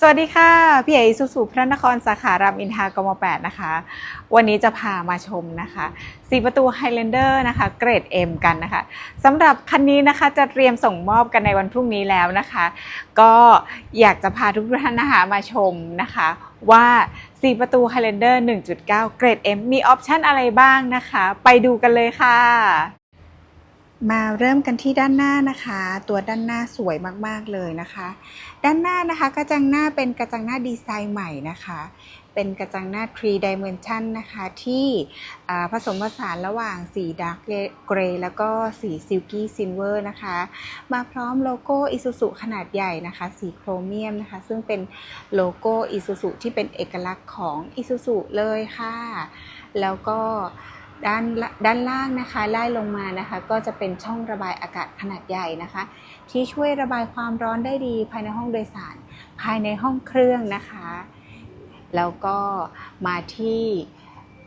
สวัสดีค่ะ พี่เอสุสุพระนครสาขารามอินทากม8นะคะ วันนี้จะพามาชมนะคะสีประตู Highlander นะคะเกรด M กันนะคะสำหรับคันนี้นะคะจะเตรียมส่งมอบกันในวันพรุ่งนี้แล้วนะคะ ก็อยากจะพาทุกท่านนะคะมาชมนะคะว่าสีประตู Highlander 1.9 เกรด M มีออปชันอะไรบ้างนะคะ ไปดูกันเลยค่ะ มาเริ่มกันที่ด้านหน้านะคะ ตัวด้านหน้าสวยมากๆเลยนะคะ ด้านหน้านะคะกระจังหน้าเป็นกระจังหน้าดีไซน์ใหม่นะคะ เป็นกระจังหน้า3 dimension นะคะที่ผสมผสานระหว่างสี dark gray แล้วก็สี silky silver นะคะ มาพร้อมโลโก้ Isuzu ขนาดใหญ่นะคะ สีโครเมียมนะคะ ซึ่งเป็นโลโก้ Isuzu ที่เป็นเอกลักษณ์ของ Isuzu เลยค่ะ แล้วก็ ด้านด้านล่างนะคะไล่ลงมานะคะ ก็จะเป็นช่องระบายอากาศขนาดใหญ่นะคะ ที่ช่วยระบายความร้อนได้ดีภายในห้องโดยสาร ภายในห้องเครื่องนะคะ แล้วก็มาที่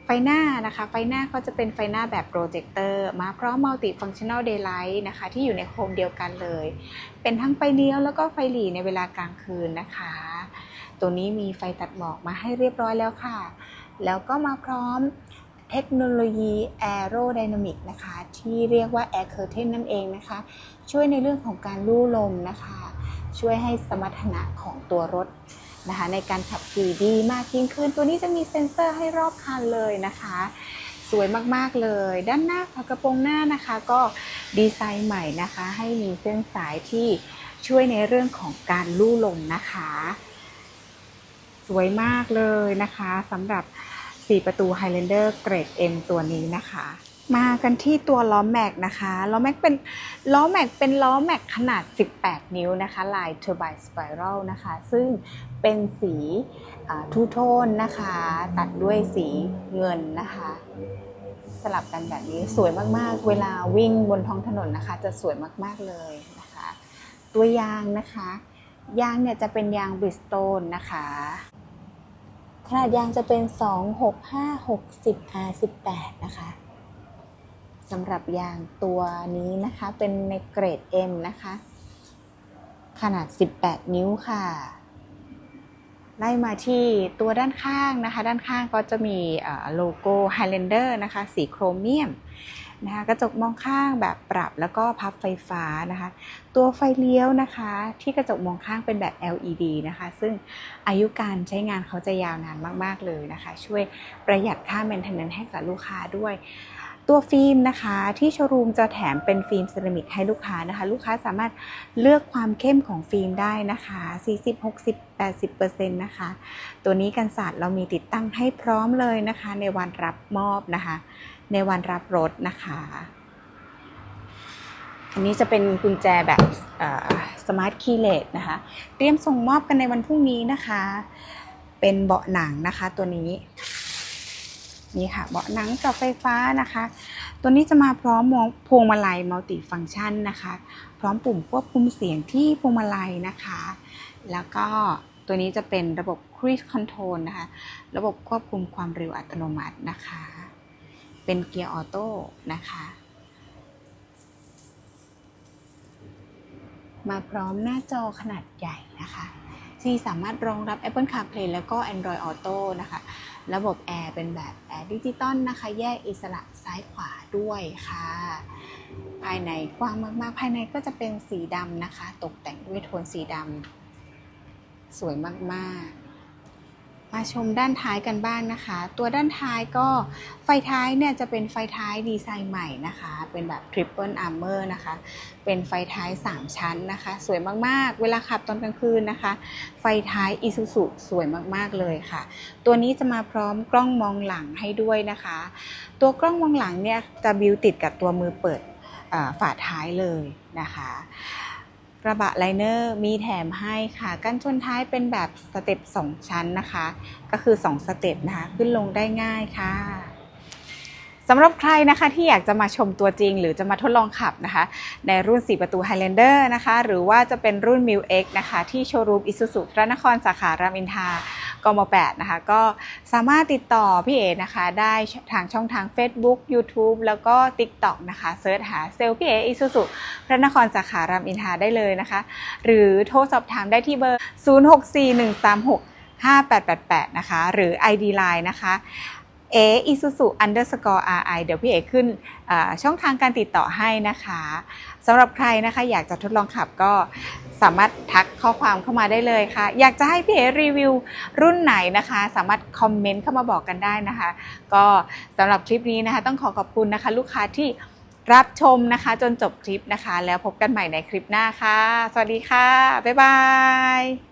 ไฟหน้านะคะ ไฟหน้าก็จะเป็นไฟหน้าแบบโปรเจคเตอร์มาพร้อมมัลติฟังชั่น a ลเดย์ไลท์นะคะ ที่อยู่ในโคมเดียวกันเลย เป็นทั้งไฟเลี้ยวแล้วก็ไฟหลีในเวลากลางคืนนะคะ ตัวนี้มีไฟตัดหมอกมาให้เรียบร้อยแล้วค่ะ แล้วก็มาพร้อม เทคโนโลยี Aerodynamic นะคะ ที่เรียกว่า Air Curtain นั่นเองนะคะ ช่วยในเรื่องของการลู่ลมนะคะ ช่วยให้สมรรถนะของตัวรถนะคะ ในการขับขี่ดีมากยิ่งขึ้น ตัวนี้จะมีเซ็นเซอร์ให้รอบคันเลยนะคะ สวยมากๆเลย ด้านหน้าฝากระโปรงหน้านะคะ ก็ดีไซน์ใหม่นะคะ ให้มีเส้นสายที่ช่วยในเรื่องของการลู่ลมนะคะ สวยมากเลยนะคะสำหรับ 4 ประตู Highlander เกรด M ตัวนี้นะคะ มากันที่ตัวล้อแม็กนะคะล้อแม็กเป็นล้อแม็กเป็นล้อแม็กขนาด 18 นิ้วนะคะ ลาย Turbine Spiral นะคะ ซึ่งเป็นสีทูโทนนะคะ ตัดด้วยสีเงินนะคะสลับกันแบบนี้สวยมากๆ เวลาวิ่งบนท้องถนนนะคะ จะสวยมากๆเลยนะคะ ตัวยางนะคะ ยางเนี่ยจะเป็นยางบริสโตนนะคะ ขนาดยางจะเป็น 2 6 5 60 R 18นะคะสำหรับยางตัวนี้นะคะเป็นในเกรด M นะคะ ขนาด 18 นิ้วค่ะ ไล่มาที่ตัวด้านข้างนะคะ ด้านข้างก็จะมีโลโก้ Highlander นะคะ สีโครเมียมนะคะกระจกมองข้างแบบปรับแล้วก็พับไฟฟ้านะคะ ตัวไฟเลี้ยวนะคะ ที่กระจกมองข้างเป็นแบบ LED นะคะ ซึ่งอายุการใช้งานเขาจะยาวนานมาก ๆ เลยนะคะ ช่วยประหยัดค่า maintenance ให้กับลูกค้าด้วย ตัวฟิล์มนะคะที่โชว์รูมจะแถมเป็นฟิล์มเซรามิกให้ลูกค้านะคะ ลูกค้าสามารถเลือกความเข้มของฟิล์มได้นะคะ 40 60 80%นะคะ ตัวนี้กันศาสตร์เรามีติดตั้งให้พร้อมเลยนะคะ ในวันรับมอบนะคะ ในวันรับรถนะคะ อันนี้จะเป็นกุญแจแบบสมาร์ทคีย์เลสนะคะ เตรียมส่งมอบกันในวันพรุ่งนี้นะคะ เป็นเบาะหนังนะคะตัวนี้ นี่ค่ะเบาะหนังกับไฟฟ้านะคะ ตัวนี้จะมาพร้อมพวงมาลัยมัลติฟังก์ชันนะคะ พร้อมปุ่มควบคุมเสียงที่พวงมาลัยนะคะ แล้วก็ตัวนี้จะเป็นระบบ Cruise Control นะคะ ระบบควบคุมความเร็วอัตโนมัตินะคะ เป็นเกียร์ออโต้นะคะ มาพร้อมหน้าจอขนาดใหญ่นะคะ ที่สามารถรองรับ Apple CarPlay แล้วก็ Android Auto นะคะ ระบบแอร์เป็นแบบแอร์ดิจิตอลนะคะ แยกอิสระซ้ายขวาด้วยค่ะ ภายในกว้างมากๆ ภายในก็จะเป็นสีดำนะคะ ตกแต่งด้วยโทนสีดำสวยมากๆ มาชมด้านท้ายกันบ้างนะคะ ตัวด้านท้ายก็ไฟท้ายเนี่ยจะเป็นไฟท้ายดีไซน์ใหม่นะคะ เป็นแบบ Triple Armor นะคะ เป็นไฟท้าย 3 ชั้นนะคะ สวยมากๆ เวลาขับตอนกลางคืนนะคะ ไฟท้าย Isuzu สวยมากๆเลยค่ะ ตัวนี้จะมาพร้อมกล้องมองหลังให้ด้วยนะคะ ตัวกล้องมองหลังเนี่ยจะบิวติดกับตัวมือเปิดฝาท้ายเลยนะคะ กระบะไลเนอร์มีแถมให้ค่ะ กันชนท้ายเป็นแบบสเต็ป2 ชั้นนะคะ ก็คือ 2 สเต็ปนะคะ ขึ้นลงได้ง่ายค่ะสำหรับใครนะคะที่อยากจะมาชมตัวจริง หรือจะมาทดลองขับนะคะ ในรุ่น 4 ประตู Highlander นะคะ หรือว่าจะเป็นรุ่น m i l X นะคะ ที่โชว์รูมอิสุสุพระนครสาขารามอินทรา กม8นะคะ ก็สามารถติดต่อพี่เอนะคะ ได้ทางช่องทาง Facebook YouTube แล้วก็ TikTok นะคะเซิร์ชหาเซลพี่เออิซูสุพระนครสาขารามอินทราได้เลยนะคะ หรือโทรสอบถามได้ที่เบอร์ 064136 5888 นะคะ หรือ ID Line นะคะ a i s u z u underscore ri เดี๋ยวพี่เอขึ้นช่องทางการติดต่อให้นะคะสำหรับใครนะคะอยากจะทดลองขับก็สามารถทักข้อความเข้ามาได้เลยค่ะ อยากจะให้พี่เอรีวิวรุ่นไหนนะคะ สามารถคอมเมนต์เข้ามาบอกกันได้นะคะ ก็สำหรับคลิปนี้นะคะ ต้องขอขอบคุณนะคะ ลูกค้าที่รับชมนะคะ จนจบคลิปนะคะ แล้วพบกันใหม่ในคลิปหน้าค่ะ สวัสดีค่ะ บ๊ายบาย